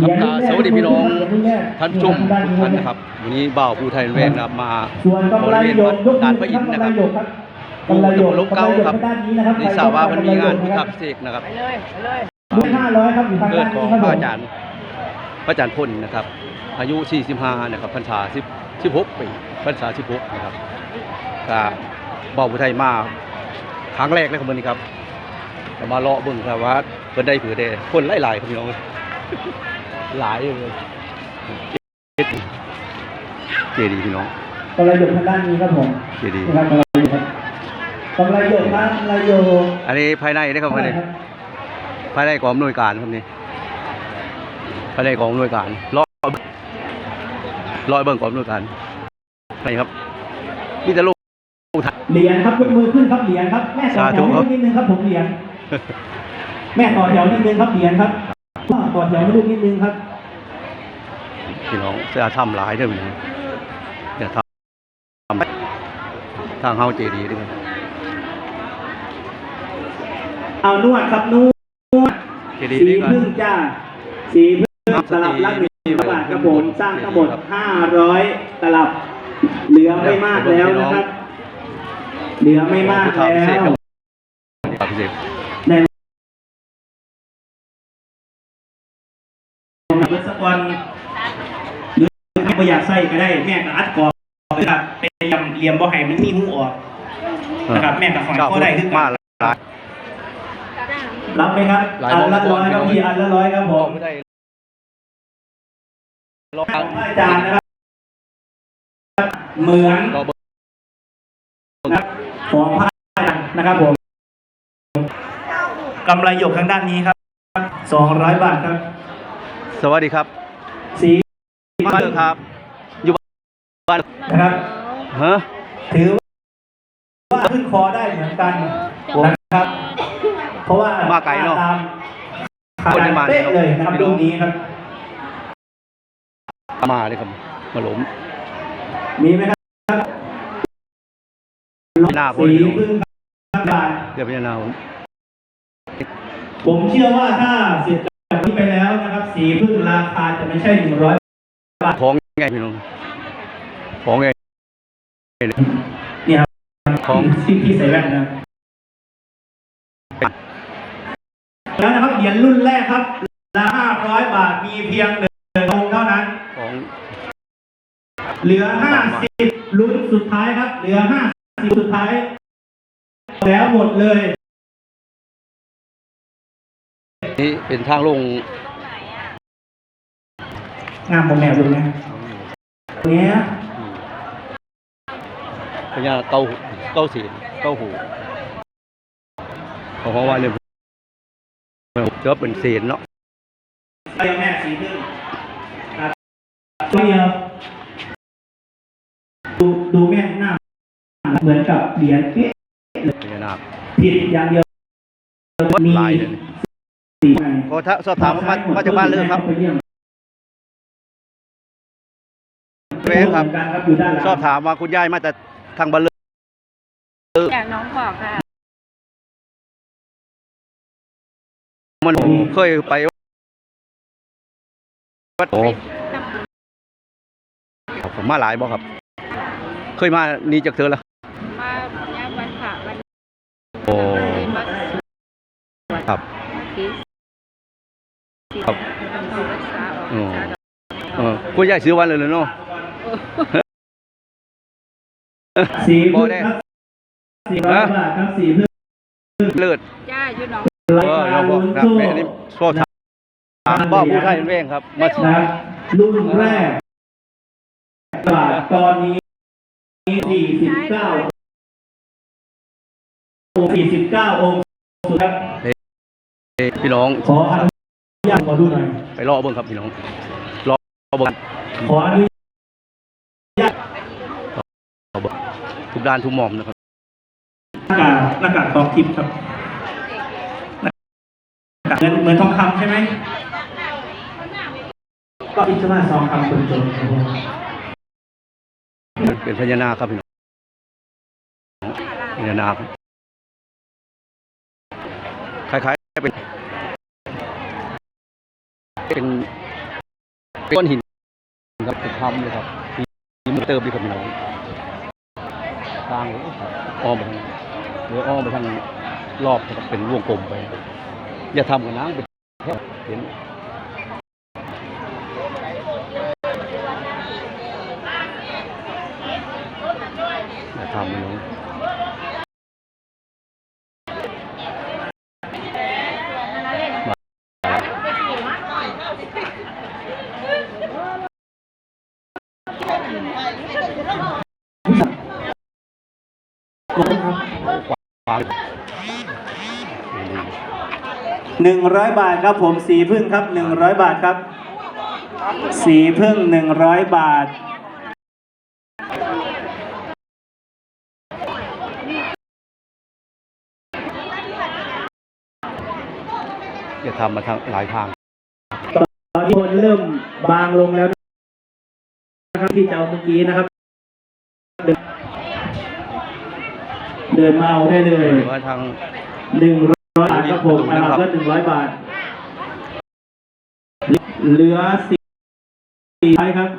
ครับก็สวัสดีพี่น้องท่านผู้ชมทุกท่านนะครับ วันนี้บ่าวผู้ไทยแวงนะครับมาส่วนกำไรหยกยกด้านพมืระออินทร์นะครับกำไรหยกครับลบเก้าครับด้านนี้นะครับนี่ทราบว่ามันมีงานพิทักษ์เสกนะครับไปเลยไปเลยด้วยห้าร้อยครับอยู่ทางเกิด้าดนขอนี้งครับพผระมอาจารย์พระอาจารย์พลนะครับ อายุ 45 นะครับพรรษา10 16ปีพรรษา16นะครับก็บ่าวผู้ไทยมาครั้งแรกเลยครับวันนี้ครับจะมาเลาะเบิ่งครับว่า เพิ่นได้ผือได้คนหลายๆครับพี่น้องหลายเลยเจดีย์พี่น้องกำไรหยกทางด้านนี้ครับผมเจดีย์นะครับกำไรหยกครับกำไรหยกครับกำไรหยกอันนี้ภายในนะครับภายในครับภายในกองอำนวยการครับนี่ภายในกองอำนวยการรอรอเบิ่งกองอำนวยการนี่ครับมีแต่ลูกเหรียญครับยกมือขึ้นครับเหรียญครับแม่ต่อแถวให้ลูกนิดนึงครับผมเหรียญ แม่ต่อแถวนิดนึงครับเหรียญครับพ่อต่อแถวให้ลูกนิดนึงครับพี่น้องจะทำหลายเด้อพี่น้องจะทำทางเฮาเจดีย์ด้วยกันเอานวดครับนวดเจดีย์สีนี่กันพึ่งจ้าสีพึ่งตลับละหนึ่งบาทครับผมสร้างทั้งหมดห้าร้อยตลับ เหลือไม่มากแล้วนะครับ เหลือไม่มากแล้ว บพี่เสกในเมื่อสักวันหรือถ้าไม่อยากใส่ก็ได้ แม่ก็อัดกรอบนะครับเป็นเหลี่ยมเหลี่ยมบ่ให้มันมีหูออกนะครับแม่กับของพ่อได้คือกันมาหลายรับไหมครับหลายอันละบอร้กอยครับก่อนพี่อันละร้อยครับผมไม่ได้รอของพระอาจารย์นะครับเหมือนรอเบิ่งนะครับของพระอาจารย์นะครับผมกำไรหยกทางด้านนี้ครับสองร้อยบาทครับ สวัสดีครับสีมาเลยครับ อยู่บ้านนะครับฮะถือว่าขึ้นคอได้เหมือนกันนะครับ เพราะว่ามาไกลเนอะตามคนที่มาเป๊ะเลยนะครับรุ่นนี้ครับ มาเลยครับ มาหลมมีไหมครับหน้าผมสีอยู่พึ่งครับบาทเดี๋ยวพี่นาผมผมเชื่อว่าถ้าเสร็จจากนี้ไป แล้วนะครับสีพึ่งราคาจะไม่ใช่หนึ่งร้อยของไงพี่น้องของไงเนี่ยครับของที่ที่ใส่แว่นนะแล้วนะครับเหรียญรุ่นแรกครับละห้าร้อยบาทมีเพียงหนึ่งองค์เท่านั้นของเหลือห้าสิบลุ้นสุดท้ายครับ เหลือห้าสิบสุดท้าย แล้วหมดเลย เป็นทางลงงามผมแมวดูนะเนี้ยพญาเก้าเก้าสีเก้าหูของเขาว่าเนี่ยเจอเป็นเศษเนาะไปแม่สีพึ่งครับตัวเดียวดูดูแม่หน้า เหมือนกับเหรียญเป๊ะพญานาคผิดอย่างเดียวมีลายเลย สีใหม่ก็ถ้าสอบถามว่ามามาจากบ้านเลยครับไปเยี่ยมเว้ครับเหมือนกันครับอยู่ด้านหลังสอบถามว่าคุณยายมาแต่ทางบ้านเลยจากน้องบอกค่ะ มันเคยไปวัดโอ้ครับผมมาหลายบ่ครับ เคยมานี่จากเธอแล้วมาย่างวันผ่าวันโอ้มาครับ คิสครับรักษาออกอ๋อเออคุณยายซื้อวันเลยเลยเนาะสีบ่พึ่งได้ครับสี่ร้อยบาทครับสีพึ่งเลิศจ้าอยู่หน้องเออเราบอกนะแม่นี่ชอบถามบ่ผู้ไทยแม่งครับมานะครับรุ่นแรกบาทตอนนี้สี่สิบเก้าองค์สี่สิบเก้าองค์สุดครับพี่น้องขออนุ ญาตขอดูหน่อยไปรอเบิ่งครับพี่น้องรอเบิ่งขออนุญาตรอเบิ่งทุกด้านทุกมุมนะครับหน้ากากหน้ากากทองทิพย์ครับหน้ากากเหมือนเหมือนทองคำใช่ไหมก็อิสมาทองคำคนจนครับผมเป็นพญานาคครับพี่น้องพญานาคคล้ายๆเป็น เป็น เป็นก้อนหินครับเป็นถ้ำเลยครับที่มันเติมดีครับพี่น้องทางอ้อมไปทางหรืออ้อมไปทางรอบนะครับเป็นวงกลมไป อย่าทำกับน้ำเป็นแค่เห็นอย่าทำมันลง ฟัง หนึ่งร้อยบาทครับผมสีพึ่งครับหนึ่งร้อยบาทครับ สีพึ่งหนึ่งร้อยบาทอย่าทำมาทางหลายทาง ตอนนี้คนเริ่มบางลงแล้ว นะครับที่จะเอาเมื่อกี้นะครับเดินเดินมาเอาได้เลยหรือว่าทาง หนึ่งร้อยบาทครับผมตลาดก็หนึ่งร้อยบาท เหลือสี่ใบครับ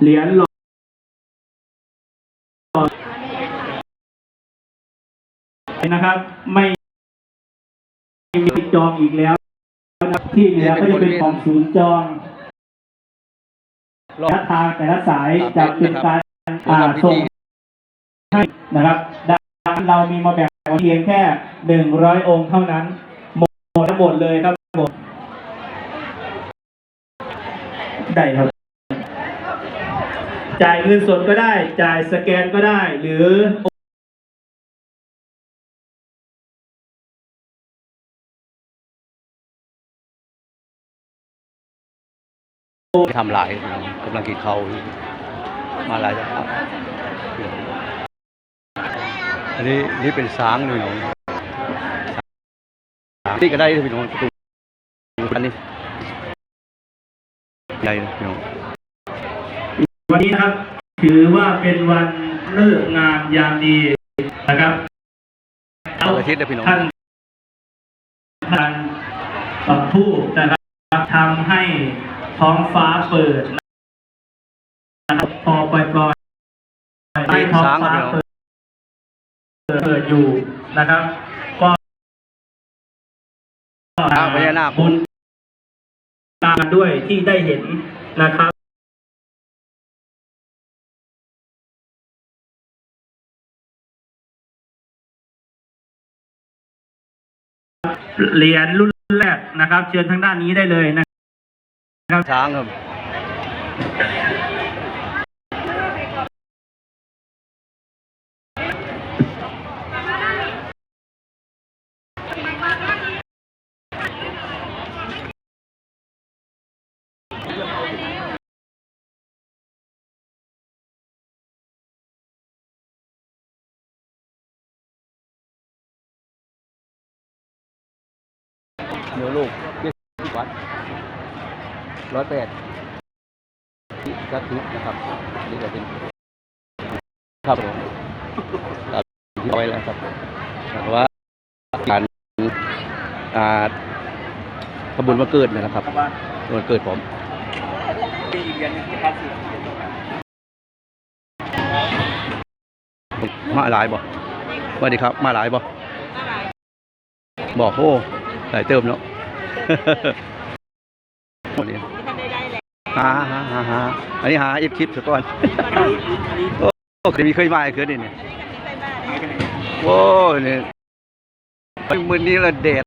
เหรียญหลอดนะครับ ไม่มีจองอีกแล้วนะครับที่เหลือก็จะเป็นของศูนย์จองรอบและ ทางแต่ละสายจะเป็นการครัอ่าบส่งให้นะครับดังนั้นเรามีมาแบ่งเพียงแค่หนึ่งร้อยองค์เท่านั้น หมดทั้งหมดเลยครับหมดได้ครับ จ่ายเงินสดก็ได้ จ่ายสแกนก็ได้ หรือ ทำหลายกำลังกินเขาวอยู่มาหลายแล้วครับอันนี้นี่เป็นช้างเลยน้องช้างนี่ก็ได้เลยพี่น้องประตูอันนี้ใหญ่เลยพี่น้องวันนี้นะครับ ถือว่าเป็นวันเลิกงามยามดีนะครับเอาอาทิตย์เลยพี่น้องท่านท่านปักทูปนะครับทำให้ ท้องฟ้าเปิดนะครับพอปล่อยปล่อยให้ท้องฟ้าเปิดเปิดอยู่นะครับ ก็พญานาคบุญตามด้วยที่ได้เห็นนะครับเหรียญรุ่นแรกนะครับ เชิญทางด้านนี้ได้เลยนะ ครับช้างครับ เนื้อลูกเรียกที่วัด ร้อยแปดที่กัดทุกนะครับนี่ก็เป็นครับผมตัดที่เอาไว้แล้วครับแต่ว่าการอ่าขบวนวันเกิดนะครับวันเกิดผมมาหลายบ่สวัสดีครับ มาหลายบ่บอกโอ้หลายเติมเนาะวันนี้ หาหาหาหาอันนี้หาอีกคลิปซะก่อน โอ้เคยมีเคยมาเคยนี่เนี่ยโว้เนี่ยมือนี้ละเด็ด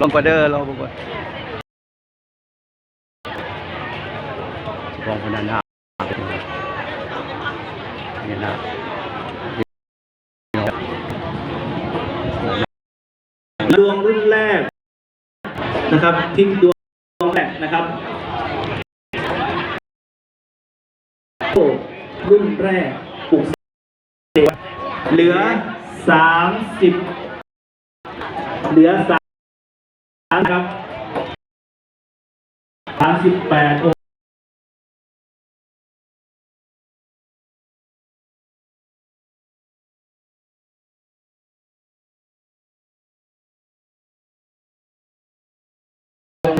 ลองกว่าเด้อเราบอกว่าลองพนันหาเนี่ยนะดวงรุ่นแรกนะครับทิ้งดวง นะครับโอ้รุ่นแรกปลุกเสกเหลือสามสิบเหลือสามครับสามสิบแปด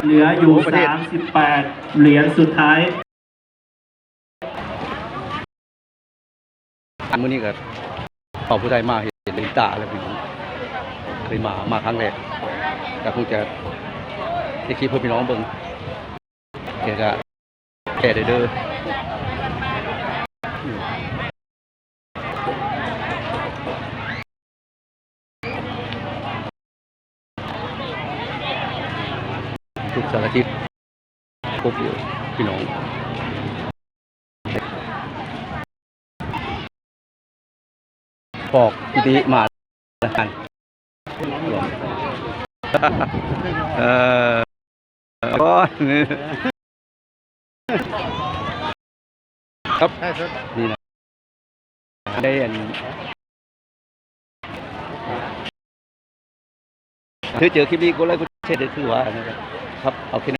เหลืออยู่ประเทศสามสิบแปดเหรียญสุดท้ายอันมื้อนี้ก็เอาผู้ไทยมาเห็นลินตาแล้วพี่น้องเคยมามาครั้งแรกก็คงจะได้คลิปเพื่อพี่น้องเบิ่งแกก็แกได้เด้อ ทุกสารทิศพบอยู่พี่น้องปอกพิธีมาแล้วกันเออก็ครับนี่นะได้อันถ้าเจอคลิปนี้ก็ไลค์ก็แชร์ได้คือว่านะครับ เอาแค่นั้น